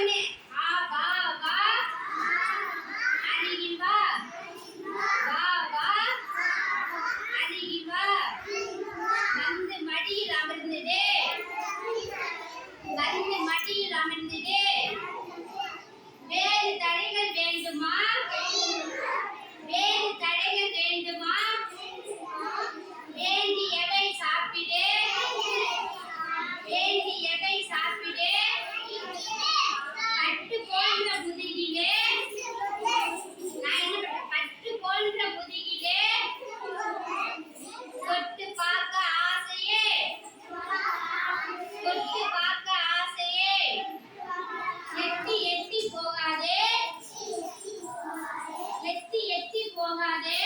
തന്നെ எட்டி எட்டி போகாதே.